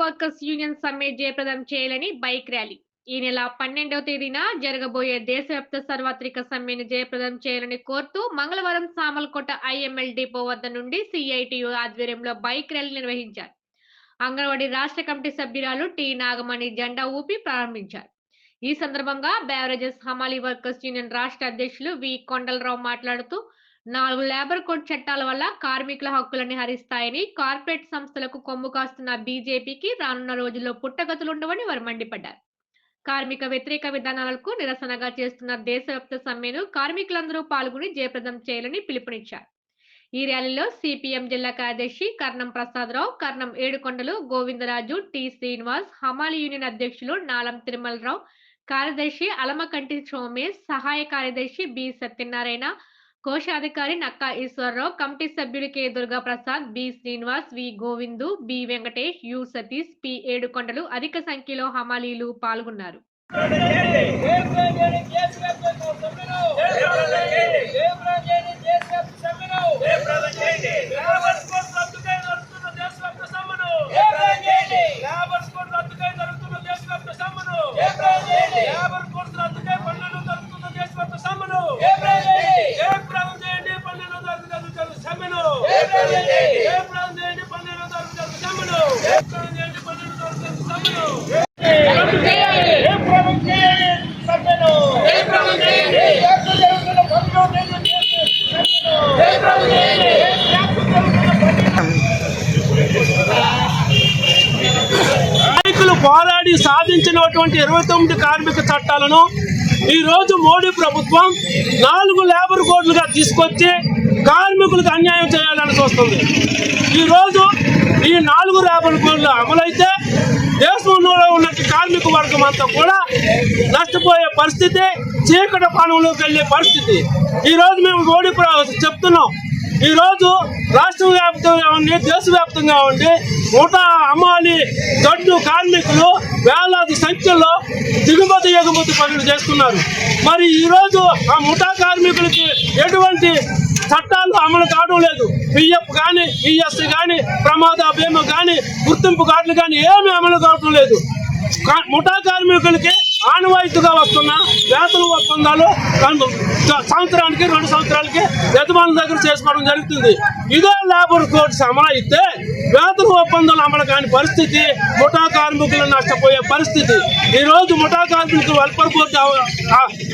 Workers union సమ్మె జయప్రదం చేయాలని బైక్ ర్యాలీ. ఈ నెల పన్నెండవ తేదీన జరగబోయే దేశవ్యాప్త సార్వత్రిక సమ్మెను జయప్రదం చేయాలని కోరుతూ మంగళవారం సామల్కోట ఐఎంఎల్ డిపో వద్ద నుండి సిఐటియు ఆధ్వర్యంలో బైక్ ర్యాలీ నిర్వహించారు. అంగన్వాడీ రాష్ట్ర కమిటీ సభ్యురాలు టి నాగమణి జెండా ఊపి ప్రారంభించారు. ఈ సందర్భంగా బ్యావరేజెస్ హమాలీ వర్కర్స్ యూనియన్ రాష్ట్ర అధ్యక్షులు వి కొండలరావు మాట్లాడుతూ నాలుగు లేబర్ కోడ్ చట్టాల వల్ల కార్మికుల హక్కులని హరిస్తాయని కార్పొరేట్ సంస్థలకు కొమ్ము కాస్తున్న బీజేపీకి రానున్న రోజుల్లో పుట్టగతులుండవని వారు మండిపడ్డారు. కార్మిక వ్యతిరేక విధానాలకు నిరసనగా చేస్తున్న దేశవ్యాప్త సమ్మెను కార్మికులందరూ పాల్గొని జయప్రదం చేయాలని పిలుపునిచ్చారు. ఈ ర్యాలీలో సిపిఎం జిల్లా కార్యదర్శి కర్ణం ప్రసాదరావు కర్ణం ఏడుకొండలు గోవిందరాజు టి శ్రీనివాస్ హమాలి యూనియన్ అధ్యక్షులు నాలం తిరుమలరావు కార్యదర్శి అలమకంటి సోమేష్ సహాయ కార్యదర్శి బి సత్యనారాయణ కోశాధికారి నక్కా ఈశ్వరరావు కమిటీ సభ్యులు K Durga Prasad B. Srinivas V. Govindu B. Venkatesh U. Satish P. Edukondalu అధిక సంఖ్యలో హమాలీలు పాల్గొన్నారు. నాయకులు పోరాడి సాధించినటువంటి ఇరవై తొమ్మిది కార్మిక చట్టాలను ఈరోజు మోడీ ప్రభుత్వం నాలుగు లేబర్ కోడ్లుగా తీసుకొచ్చి కార్మికులకు అన్యాయం చేయాలని చూస్తుంది. ఈరోజు ఈ నాలుగు లేబర్ కోడ్లు అమలైతే దేశంలో ఉన్న కార్మిక వర్గం అంతా కూడా నష్టపోయే పరిస్థితి చీకటి పానంలోకి వెళ్ళే పరిస్థితి. ఈ రోజు మేము మోడీ చెప్తున్నాం. ఈ రోజు రాష్ట్ర వ్యాప్తంగా ఉండి దేశవ్యాప్తంగా ఉండి నూట అమ్మాలి దొడ్డు కార్మికులు వేలాది సంఖ్యలో దిగుమతి ఎగుమతి పనులు చేస్తున్నారు. మరి ఈరోజు ఆ ముఠా కార్మికులకి ఎటువంటి చట్టాలు అమలు కావడం లేదు. పిఎఫ్ కానీ పిఎస్ కానీ ప్రమాద బీమా కానీ గుర్తింపు కార్డులు కానీ ఏమీ అమలు కావడం లేదు. ముఠా కార్మికులకి ఆనవాయితీగా వస్తున్న వేతన ఒప్పందాలు రెండు- సంవత్సరానికి రెండు సంవత్సరాలకి యజమానుల దగ్గర చేసుకోవడం జరుగుతుంది. ఇదే లేబర్ కోడ్స్ అమలు అయితే వేతన ఒప్పందాలు అమలు కాని పరిస్థితి ముఠా కార్మికులు నష్టపోయే పరిస్థితి. ఈరోజు ముఠా కార్మికులకు వెల్ఫర్ బోర్డు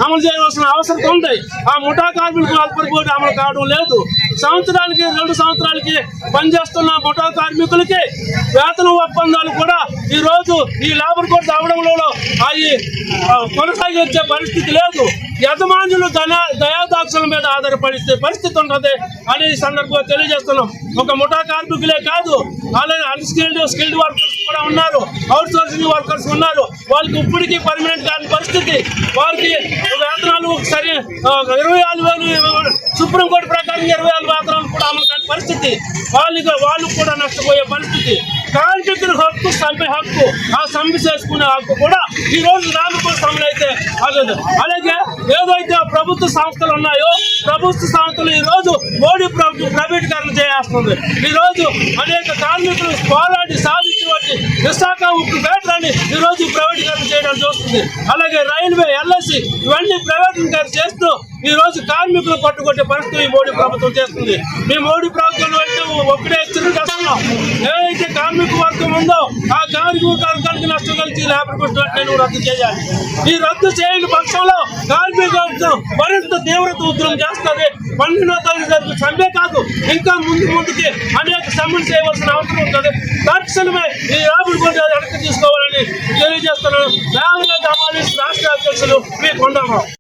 అమలు చేయవలసిన అవసరం ఉంది. ఆ ముఠా కార్మికులకు వెల్ఫర్ బోర్డు అమలు కావడం లేదు. సంవత్సరాలకి రెండు సంవత్సరాలకి పనిచేస్తున్న ముఠా కార్మికులకి వేతన ఒప్పందాలు కూడా ఈ రోజు ఈ లేబర్ కోర్టు అవడంలో అవి కొనసాగించే పరిస్థితి లేదు. యజమానులు ధన దయాదాక్షల మీద ఆధారపడితే పరిస్థితి ఉంటుంది అనే ఈ సందర్భంగా తెలియజేస్తున్నాం. ఒక ముఠా కార్మికులే కాదు అలాగే అన్స్కిల్డ్ స్కిల్డ్ వర్కర్స్ కూడా ఉన్నారు. అవుట్ సోర్సింగ్ వర్కర్స్ ఉన్నారు. వాళ్ళకి ఇప్పటికీ పర్మనెంట్ కాని పరిస్థితి. వారికి వేతనాలు సరి ఇరవై ఆరు వేలు సుప్రీంకోర్టు ప్రకారం ఇరవై ఆరు వేతనాలు కూడా అమలు కాని పరిస్థితి. వాళ్ళకి వాళ్ళు కూడా నష్టపోయే పరిస్థితి. కార్మికుల హక్కు సమ్మె హక్కు ఆ సమ్మె చేసుకునే హక్కు కూడా ఈ రోజు రామకుల సమ్మెలు అయితే ఆగదు. అలాగే ఏదైతే ప్రభుత్వ సంస్థలు ఉన్నాయో ప్రభుత్వ సంస్థలు ఈ రోజు మోడీ ప్రభుత్వం ప్రైవేటీకరణ చేస్తుంది ఈ రోజు అనేక కార్మికులు పోరాడి సాధించినటువంటి విశాఖ ఉక్కు ఫ్యాక్టరీని ఈ రోజు ప్రైవేటీకరణ చేయడం చూస్తుంది. అలాగే రైల్వే ఎల్ఐసి ఇవన్నీ ప్రైవేటీకరణ చేస్తూ ఈ రోజు కార్మికులు పట్టుకొట్టే పరిస్థితి ఈ మోడీ ప్రభుత్వం చేస్తుంది. మీ మోడీ ప్రభుత్వం అంటే ఒక్కడే హెచ్చరిక ఏదైతే కార్మిక వర్గం ఉందో ఆ కార్మిక వర్గానికి నష్టం కలిసి లేబర్ కొట్టినట్టు రద్దు చేయాలి. ఈ రద్దు చేయని పక్షంలో కార్మిక వర్గం మరింత తీవ్రత ఉద్యమం చేస్తుంది. పన్నెండో తారీఖు సమ్మె కాదు ఇంకా ముందు ముందుకి అనేక సమ్మెలు చేయవలసిన అవసరం ఉంటుంది. తక్షణమే ఈ రాబడి కొంచెం వెనక్కి తీసుకోవాలని తెలియజేస్తున్నాను. రాష్ట్ర అధ్యక్షులు మీ కొండరావు.